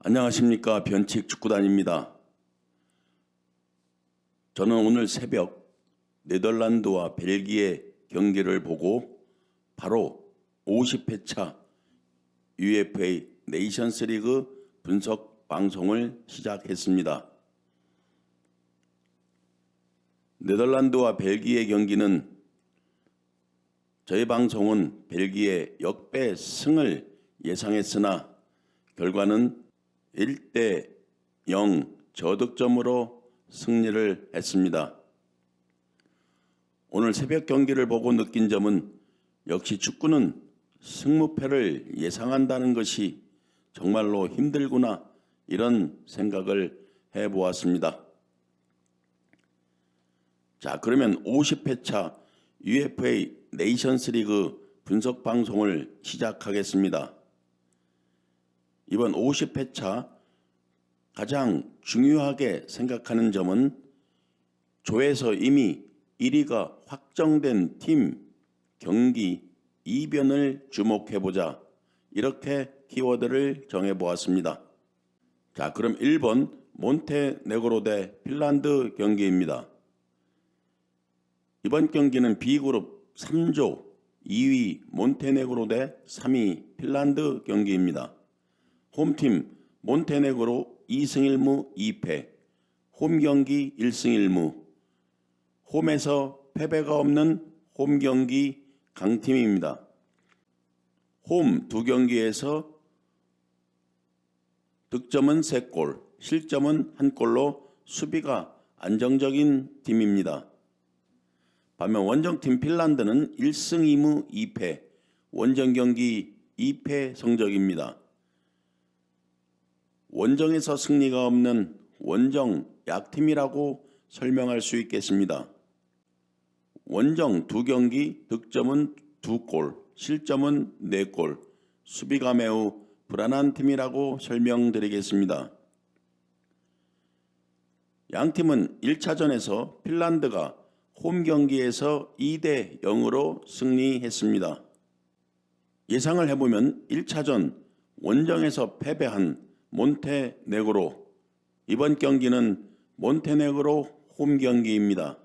안녕하십니까 변칙 축구단입니다. 저는 오늘 새벽 네덜란드와 벨기에 경기를 보고 바로 50회차 UFA 네이션스 리그 분석 방송을 시작했습니다. 네덜란드와 벨기에 경기는 저희 방송은 벨기에 역배 승을 예상했으나 결과는 1대 0 저득점으로 승리를 했습니다. 오늘 새벽 경기를 보고 느낀 점은 역시 축구는 승무패를 예상한다는 것이 정말로 힘들구나 이런 생각을 해보았습니다. 자, 그러면 50회차 UFA 네이션스 리그 분석 방송을 시작하겠습니다. 이번 50회차 가장 중요하게 생각하는 점은 조에서 이미 1위가 확정된 팀 경기 이변을 주목해보자. 이렇게 키워드를 정해보았습니다. 자, 그럼 1번 몬테네그로 대 핀란드 경기입니다. 이번 경기는 B그룹 3조 2위 몬테네그로 대 3위 핀란드 경기입니다. 홈팀 몬테네그로 2승 1무 2패, 홈 경기 1승 1무, 홈에서 패배가 없는 홈 경기 강팀입니다. 홈 두 경기에서 득점은 3골, 실점은 1골로 수비가 안정적인 팀입니다. 반면 원정팀 핀란드는 1승 2무 2패, 원정 경기 2패 성적입니다. 원정에서 승리가 없는 원정 약팀이라고 설명할 수 있겠습니다. 원정 두 경기 득점은 두 골, 실점은 네 골, 수비가 매우 불안한 팀이라고 설명드리겠습니다. 양 팀은 1차전에서 핀란드가 홈 경기에서 2대 0으로 승리했습니다. 예상을 해보면 1차전 원정에서 패배한 몬테네그로 이번 경기는 몬테네그로 홈 경기입니다.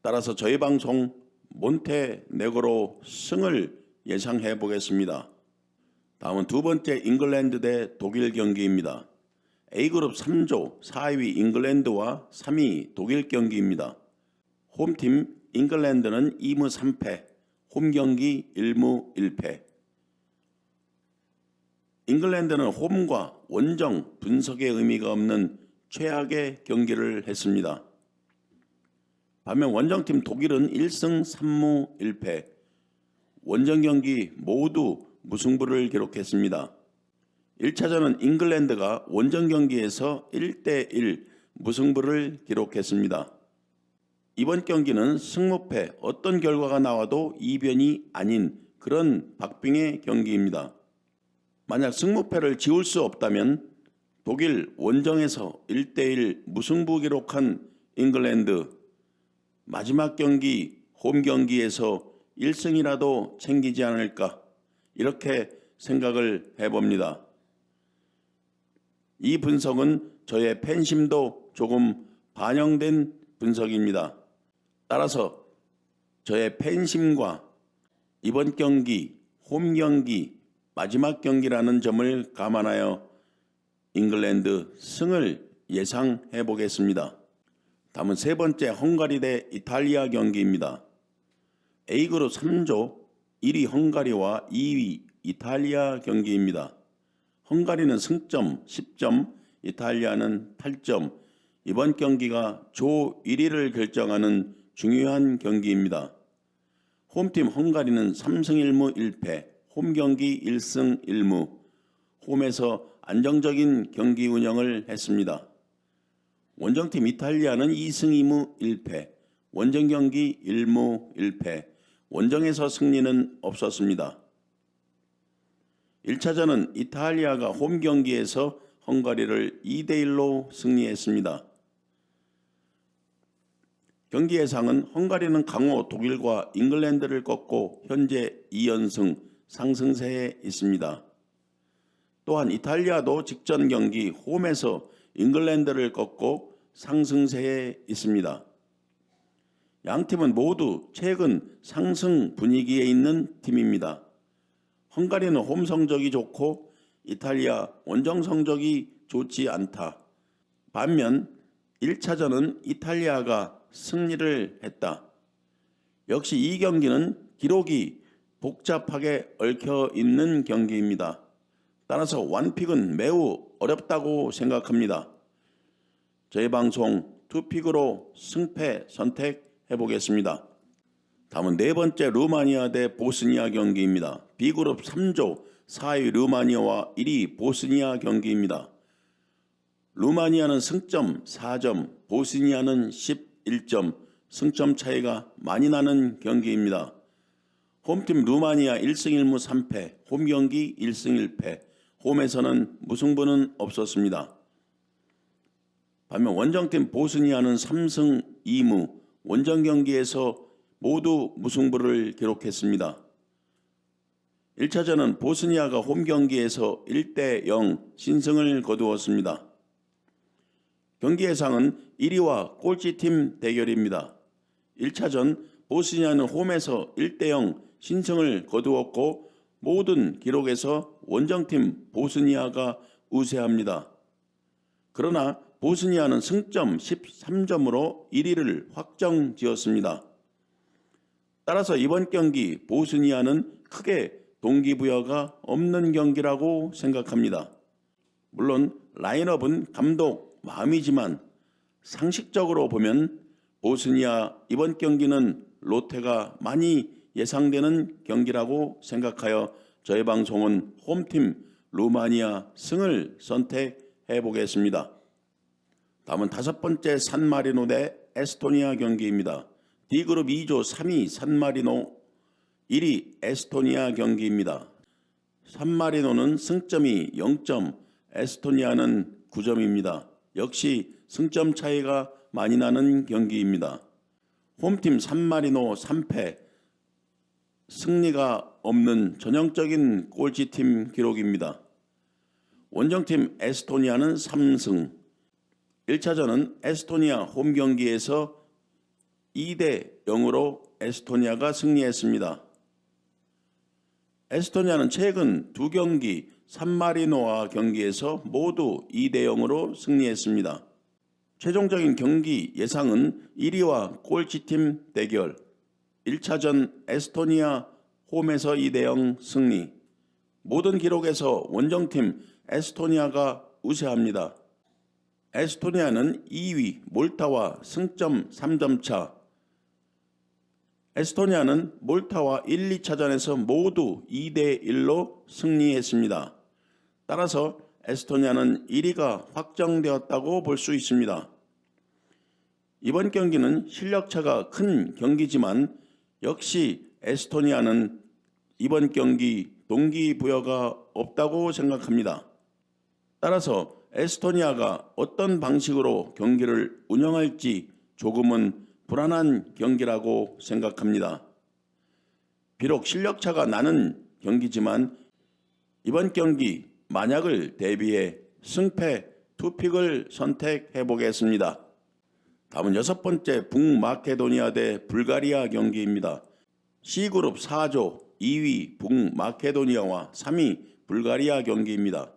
따라서 저희 방송 몬테네그로 승을 예상해 보겠습니다. 다음은 두 번째 잉글랜드 대 독일 경기입니다. A그룹 3조 4위 잉글랜드와 3위 독일 경기입니다. 홈팀 잉글랜드는 2무 3패, 홈 경기 1무 1패. 잉글랜드는 홈과 원정 분석의 의미가 없는 최악의 경기를 했습니다. 반면 원정팀 독일은 1승 3무 1패, 원정 경기 모두 무승부를 기록했습니다. 1차전은 잉글랜드가 원정 경기에서 1대1 무승부를 기록했습니다. 이번 경기는 승무패 어떤 결과가 나와도 이변이 아닌 그런 박빙의 경기입니다. 만약 승무패를 지울 수 없다면 독일 원정에서 1대1 무승부 기록한 잉글랜드 마지막 경기 홈 경기에서 1승이라도 챙기지 않을까 이렇게 생각을 해봅니다. 이 분석은 저의 팬심도 조금 반영된 분석입니다. 따라서 저의 팬심과 이번 경기 홈 경기 마지막 경기라는 점을 감안하여 잉글랜드 승을 예상해 보겠습니다. 다음은 세 번째 헝가리 대 이탈리아 경기입니다. A그룹 3조 1위 헝가리와 2위 이탈리아 경기입니다. 헝가리는 승점 10점, 이탈리아는 8점. 이번 경기가 조 1위를 결정하는 중요한 경기입니다. 홈팀 헝가리는 3승 1무 1패, 홈 경기 1승 1무, 홈에서 안정적인 경기 운영을 했습니다. 원정팀 이탈리아는 2승 2무 1패, 원정 경기 1무 1패, 원정에서 승리는 없었습니다. 1차전은 이탈리아가 홈 경기에서 헝가리를 2대 1로 승리했습니다. 경기 예상은 헝가리는 강호 독일과 잉글랜드를 꺾고 현재 2연승 상승세에 있습니다. 또한 이탈리아도 직전 경기 홈에서 잉글랜드를 꺾고 상승세에 있습니다. 양 팀은 모두 최근 상승 분위기에 있는 팀입니다. 헝가리는 홈 성적이 좋고 이탈리아 원정 성적이 좋지 않다. 반면 1차전은 이탈리아가 승리를 했다. 역시 이 경기는 기록이 복잡하게 얽혀 있는 경기입니다. 따라서 완픽은 매우 어렵다고 생각합니다. 저희 방송 투픽으로 승패 선택해 보겠습니다. 다음은 네 번째 루마니아 대 보스니아 경기입니다. B그룹 3조 4위 루마니아와 1위 보스니아 경기입니다. 루마니아는 승점 4점, 보스니아는 11점, 승점 차이가 많이 나는 경기입니다. 홈팀 루마니아 1승 1무 3패, 홈 경기 1승 1패, 홈에서는 무승부는 없었습니다. 반면 원정팀 보스니아는 3승 2무, 원정 경기에서 모두 무승부를 기록했습니다. 1차전은 보스니아가 홈 경기에서 1대 0 신승을 거두었습니다. 경기 예상은 1위와 꼴찌팀 대결입니다. 1차전 보스니아는 홈에서 1대 0 신승을 거두었고 모든 기록에서 원정팀 보스니아가 우세합니다. 그러나 보스니아는 승점 13점으로 1위를 확정 지었습니다. 따라서 이번 경기 보스니아는 크게 동기부여가 없는 경기라고 생각합니다. 물론 라인업은 감독 마음이지만 상식적으로 보면 보스니아 이번 경기는 롯데가 많이 예상되는 경기라고 생각하여 저희 방송은 홈팀 루마니아 승을 선택해 보겠습니다. 다음은 다섯 번째 산마리노 대 에스토니아 경기입니다. D그룹 2조 3위 산마리노 1위 에스토니아 경기입니다. 산마리노는 승점이 0점, 에스토니아는 9점입니다. 역시 승점 차이가 많이 나는 경기입니다. 홈팀 산마리노 3패, 승리가 없는 전형적인 꼴찌팀 기록입니다. 원정팀 에스토니아는 3승, 1차전은 에스토니아 홈 경기에서 2대 0으로 에스토니아가 승리했습니다. 에스토니아는 최근 두 경기 산마리노와 경기에서 모두 2대 0으로 승리했습니다. 최종적인 경기 예상은 1위와 꼴찌팀 대결 1차전 에스토니아 홈에서 2대 0 승리 모든 기록에서 원정팀 에스토니아가 우세합니다. 에스토니아는 2위 몰타와 승점 3점 차 에스토니아는 몰타와 1, 2차전에서 모두 2대 1로 승리했습니다. 따라서 에스토니아는 1위가 확정되었다고 볼 수 있습니다. 이번 경기는 실력차가 큰 경기지만 역시 에스토니아는 이번 경기 동기부여가 없다고 생각합니다. 따라서 에스토니아가 어떤 방식으로 경기를 운영할지 조금은 불안한 경기라고 생각합니다. 비록 실력차가 나는 경기지만 이번 경기 만약을 대비해 승패 투픽을 선택해 보겠습니다. 다음은 여섯 번째 북마케도니아 대 불가리아 경기입니다. C그룹 4조 2위 북마케도니아와 3위 불가리아 경기입니다.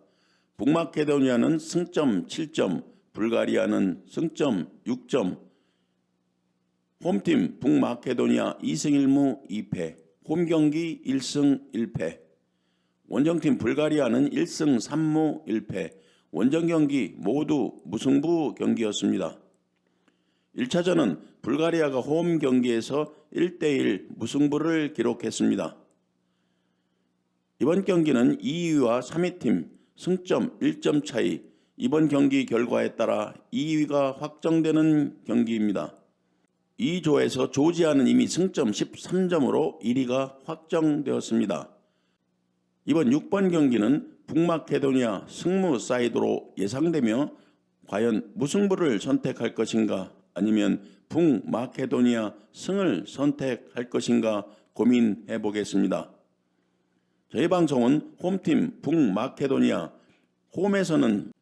북마케도니아는 승점 7점, 불가리아는 승점 6점. 홈팀 북마케도니아 2승 1무 2패, 홈 경기 1승 1패. 원정팀 불가리아는 1승 3무 1패, 원정 경기 모두 무승부 경기였습니다. 1차전은 불가리아가 홈 경기에서 1대1 무승부를 기록했습니다. 이번 경기는 2위와 3위 팀 승점 1점 차이 이번 경기 결과에 따라 2위가 확정되는 경기입니다. 2조에서 조지아는 이미 승점 13점으로 1위가 확정되었습니다. 이번 6번 경기는 북마케도니아 승무 사이드로 예상되며 과연 무승부를 선택할 것인가 아니면 북마케도니아 승을 선택할 것인가 고민해 보겠습니다. 저희 방송은 홈팀 북마케도니아 홈에서는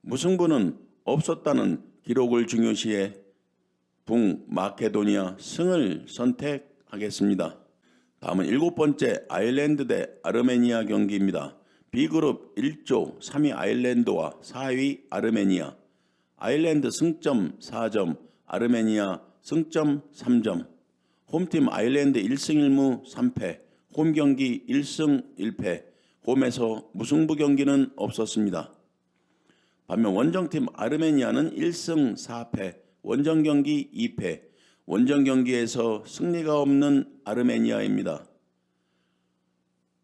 무승부는 없었다는 기록을 중요시해 북마케도니아 승을 선택하겠습니다. 다음은 일곱 번째 아일랜드 대 아르메니아 경기입니다. B그룹 1조 3위 아일랜드와 4위 아르메니아. 아일랜드 승점 4점, 아르메니아 승점 3점. 홈팀 아일랜드 1승 1무 3패, 홈 경기 1승 1패, 홈에서 무승부 경기는 없었습니다. 반면 원정팀 아르메니아는 1승 4패, 원정 경기 2패, 원정 경기에서 승리가 없는 아르메니아입니다.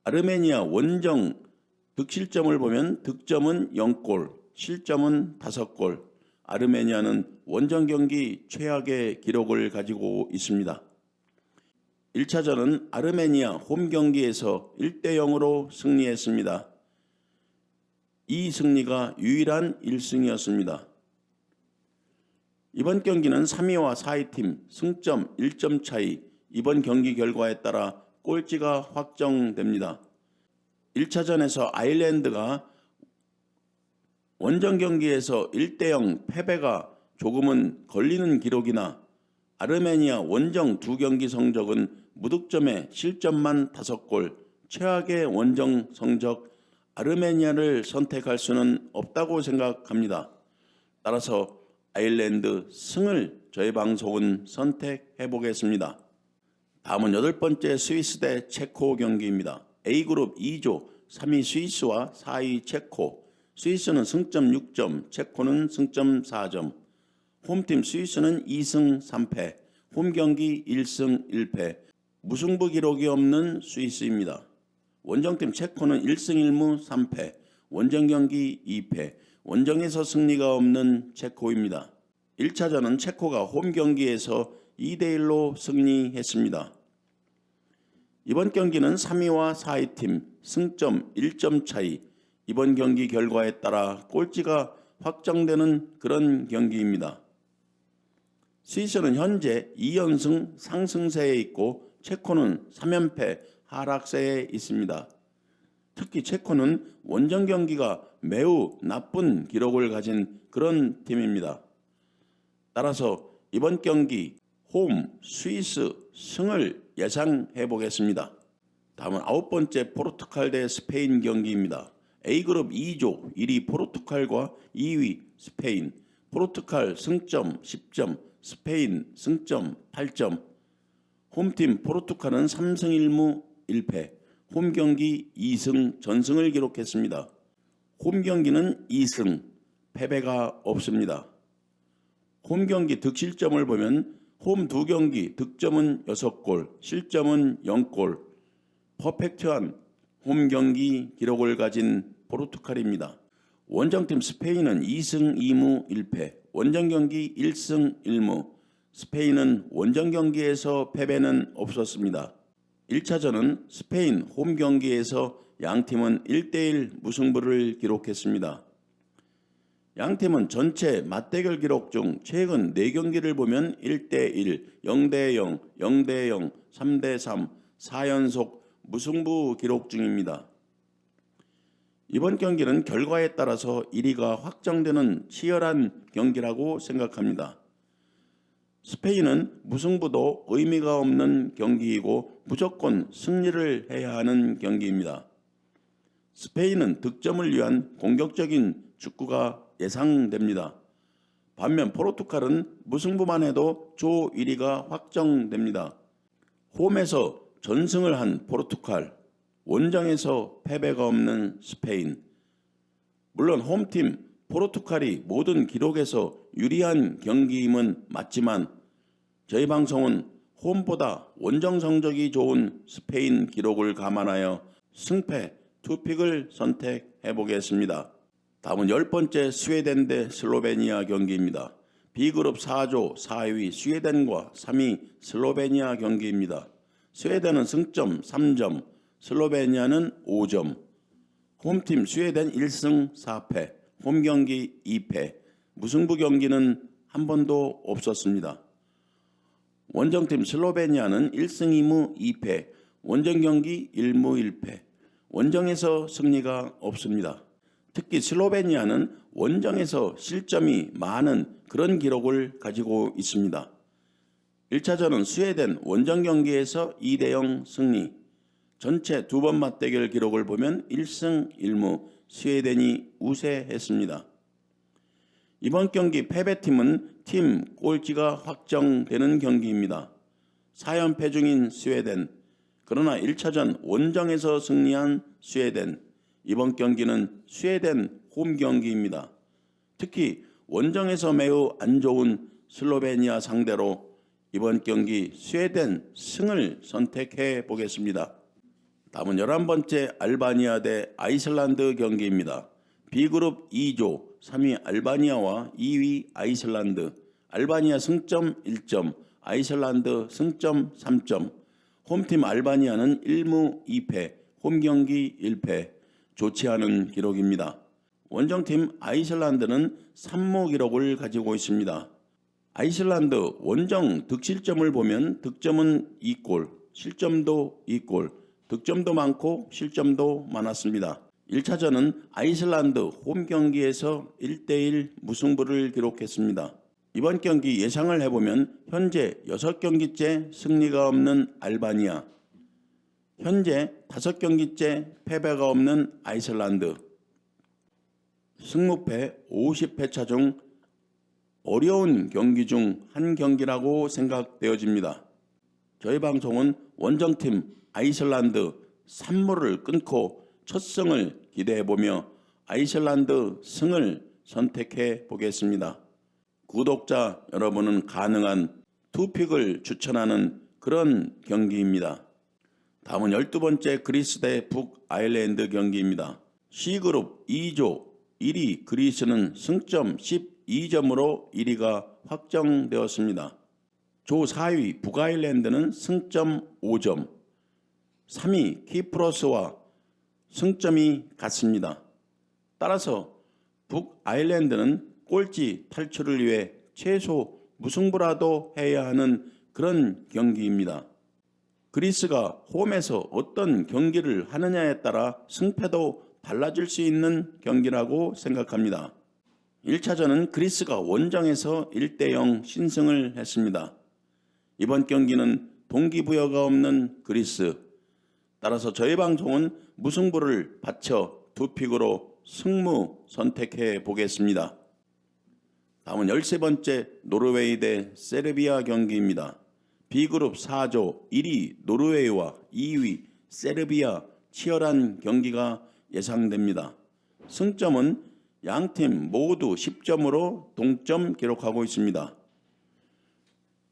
아르메니아 원정 득실점을 보면 득점은 0골, 실점은 5골. 아르메니아는 원정 경기 최악의 기록을 가지고 있습니다. 1차전은 아르메니아 홈 경기에서 1대 0으로 승리했습니다. 이 승리가 유일한 1승이었습니다. 이번 경기는 3위와 4위 팀 승점 1점 차이 이번 경기 결과에 따라 꼴찌가 확정됩니다. 1차전에서 아일랜드가 원정 경기에서 1대0 패배가 조금은 걸리는 기록이나 아르메니아 원정 두 경기 성적은 무득점에 실점만 5골, 최악의 원정 성적 아르메니아를 선택할 수는 없다고 생각합니다. 따라서 아일랜드 승을 저희 방송은 선택해 보겠습니다. 다음은 여덟 번째 스위스 대 체코 경기입니다. A그룹 2조 3위 스위스와 4위 체코. 스위스는 승점 6점, 체코는 승점 4점. 홈팀 스위스는 2승 3패, 홈 경기 1승 1패, 무승부 기록이 없는 스위스입니다. 원정팀 체코는 1승 1무 3패, 원정 경기 2패, 원정에서 승리가 없는 체코입니다. 1차전은 체코가 홈 경기에서 2대 1로 승리했습니다. 이번 경기는 3위와 4위 팀 승점 1점 차이, 이번 경기 결과에 따라 꼴찌가 확정되는 그런 경기입니다. 스위스는 현재 2연승 상승세에 있고 체코는 3연패 하락세에 있습니다. 특히 체코는 원정 경기가 매우 나쁜 기록을 가진 그런 팀입니다. 따라서 이번 경기 홈 스위스 승을 예상해 보겠습니다. 다음은 아홉 번째 포르투갈 대 스페인 경기입니다. A그룹 2조 1위 포르투갈과 2위 스페인. 포르투갈 승점 10점, 스페인 승점 8점. 홈팀 포르투갈은 3승 1무 1패, 홈 경기 2승 전승을 기록했습니다. 홈 경기는 2승, 패배가 없습니다. 홈 경기 득실점을 보면 홈 두 경기 득점은 6골, 실점은 0골, 퍼펙트한 홈 경기 기록을 가진 포르투갈입니다. 원정팀 스페인은 2승 2무 1패, 원정 경기 1승 1무, 스페인은 원정 경기에서 패배는 없었습니다. 1차전은 스페인 홈 경기에서 양 팀은 1대1 무승부를 기록했습니다. 양 팀은 전체 맞대결 기록 중 최근 4경기를 보면 1대1, 0대0, 0대0, 3대3, 4연속 무승부 기록 중입니다. 이번 경기는 결과에 따라서 1위가 확정되는 치열한 경기라고 생각합니다. 스페인은 무승부도 의미가 없는 경기이고 무조건 승리를 해야 하는 경기입니다. 스페인은 득점을 위한 공격적인 축구가 예상됩니다. 반면 포르투갈은 무승부만 해도 조 1위가 확정됩니다. 홈에서 전승을 한 포르투갈, 원정에서 패배가 없는 스페인. 물론 홈팀 포르투갈이 모든 기록에서 유리한 경기임은 맞지만 저희 방송은 홈보다 원정 성적이 좋은 스페인 기록을 감안하여 승패 투픽을 선택해 보겠습니다. 다음은 열 번째 스웨덴 대 슬로베니아 경기입니다. B그룹 4조 4위 스웨덴과 3위 슬로베니아 경기입니다. 스웨덴은 승점 3점, 슬로베니아는 5점. 홈팀 스웨덴 1승 4패, 홈 경기 2패, 무승부 경기는 한 번도 없었습니다. 원정팀 슬로베니아는 1승 2무 2패, 원정 경기 1무 1패, 원정에서 승리가 없습니다. 특히 슬로베니아는 원정에서 실점이 많은 그런 기록을 가지고 있습니다. 1차전은 스웨덴 원정 경기에서 2대 0 승리. 전체 두 번 맞대결 기록을 보면 1승 1무 스웨덴이 우세했습니다. 이번 경기 패배팀은 팀 꼴찌가 확정되는 경기입니다. 4연패 중인 스웨덴. 그러나 1차전 원정에서 승리한 스웨덴. 이번 경기는 스웨덴 홈 경기입니다. 특히 원정에서 매우 안 좋은 슬로베니아 상대로 이번 경기 스웨덴 승을 선택해 보겠습니다. 다음은 11번째 알바니아 대 아이슬란드 경기입니다. B그룹 2조 3위 알바니아와 2위 아이슬란드. 알바니아 승점 1점, 아이슬란드 승점 3점. 홈팀 알바니아는 1무 2패, 홈 경기 1패. 좋지 않은 기록입니다. 원정팀 아이슬란드는 3무 기록을 가지고 있습니다. 아이슬란드 원정 득실점을 보면 득점은 2골, 실점도 2골, 득점도 많고 실점도 많았습니다. 1차전은 아이슬란드 홈 경기에서 1대1 무승부를 기록했습니다. 이번 경기 예상을 해보면 현재 6경기째 승리가 없는 알바니아, 현재 5경기째 패배가 없는 아이슬란드, 승무패 50회차 중 어려운 경기 중 한 경기라고 생각되어집니다. 저희 방송은 원정팀 아이슬란드 3무를 끊고 첫 승을 기대해 보며 아이슬란드 승을 선택해 보겠습니다. 구독자 여러분은 가능한 투픽을 추천하는 그런 경기입니다. 다음은 12번째 그리스 대 북아일랜드 경기입니다. C그룹 2조 1위 그리스는 승점 12점으로 1위가 확정되었습니다. 조 4위 북아일랜드는 승점 5점, 3위 키프로스와 승점이 같습니다. 따라서 북아일랜드는 꼴찌 탈출을 위해 최소 무승부라도 해야 하는 그런 경기입니다. 그리스가 홈에서 어떤 경기를 하느냐에 따라 승패도 달라질 수 있는 경기라고 생각합니다. 1차전은 그리스가 원정에서 1대0 신승을 했습니다. 이번 경기는 동기부여가 없는 그리스. 따라서 저희 방송은 무승부를 바쳐 두 픽으로 승무 선택해 보겠습니다. 다음은 13번째 노르웨이 대 세르비아 경기입니다. B그룹 4조 1위 노르웨이와 2위 세르비아 치열한 경기가 예상됩니다. 승점은 양팀 모두 10점으로 동점 기록하고 있습니다.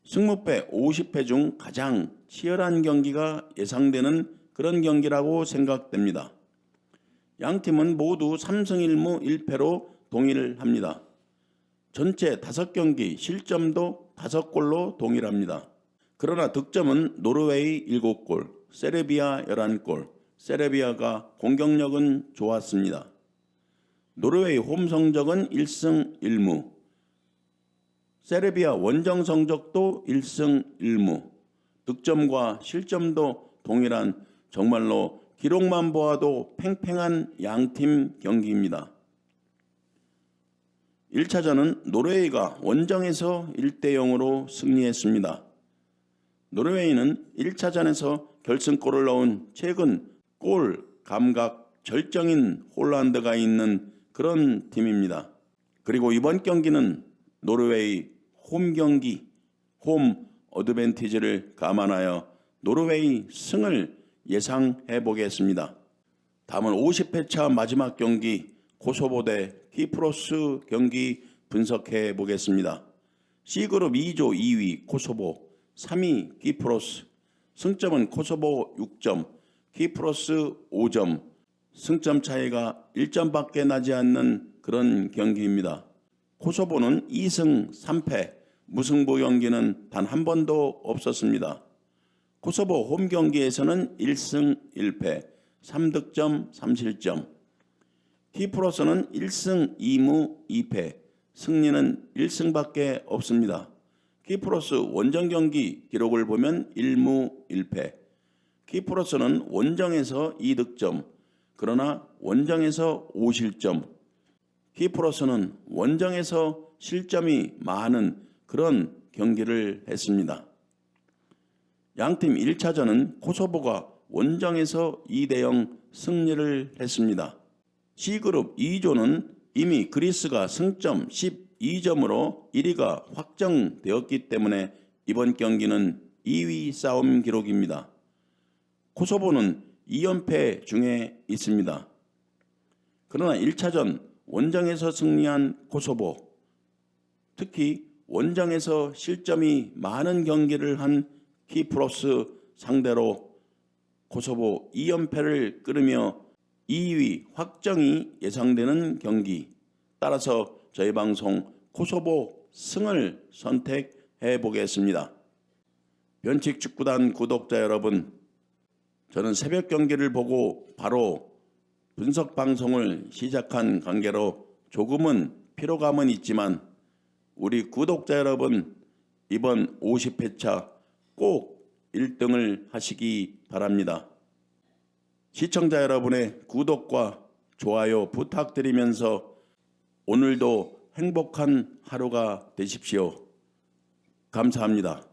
승무패 50패 중 가장 치열한 경기가 예상되는 그런 경기라고 생각됩니다. 양 팀은 모두 3승 1무 1패로 동의를 합니다. 전체 5경기 실점도 5골로 동일합니다. 그러나 득점은 노르웨이 7골, 세르비아 11골, 세르비아가 공격력은 좋았습니다. 노르웨이 홈 성적은 1승 1무, 세르비아 원정 성적도 1승 1무, 득점과 실점도 동일한 정말로 기록만 보아도 팽팽한 양팀 경기입니다. 1차전은 노르웨이가 원정에서 1대 0으로 승리했습니다. 노르웨이는 1차전에서 결승골을 넣은 최근 골 감각 절정인 홀란드가 있는 그런 팀입니다. 그리고 이번 경기는 노르웨이 홈 경기, 홈 어드밴티지를 감안하여 노르웨이 승을 예상해 보겠습니다. 다음은 50회차 마지막 경기 코소보 대 키프로스 경기 분석해 보겠습니다. C그룹 2조 2위 코소보, 3위 키프로스, 승점은 코소보 6점, 키프로스 5점, 승점 차이가 1점밖에 나지 않는 그런 경기입니다. 코소보는 2승 3패, 무승부 경기는 단 한 번도 없었습니다. 코소보 홈 경기에서는 1승 1패, 3득점 3실점. 키프로스는 1승 2무 2패, 승리는 1승밖에 없습니다. 키프로스 원정 경기 기록을 보면 1무 1패. 키프로스는 원정에서 2득점, 그러나 원정에서 5실점, 키프로스는 원정에서 실점이 많은 그런 경기를 했습니다. 양팀 1차전은 코소보가 원정에서 2대0 승리를 했습니다. C그룹 2조는 이미 그리스가 승점 12점으로 1위가 확정되었기 때문에 이번 경기는 2위 싸움 기록입니다. 코소보는 2연패 중에 있습니다. 그러나 1차전 원정에서 승리한 코소보, 특히 원정에서 실점이 많은 경기를 한 키프로스 상대로 코소보 2연패를 끌으며 2위 확정이 예상되는 경기. 따라서 저희 방송 코소보 승을 선택해 보겠습니다. 변칙 축구단 구독자 여러분, 저는 새벽 경기를 보고 바로 분석 방송을 시작한 관계로 조금은 피로감은 있지만 우리 구독자 여러분 이번 50회차 꼭 1등을 하시기 바랍니다. 시청자 여러분의 구독과 좋아요 부탁드리면서 오늘도 행복한 하루가 되십시오. 감사합니다.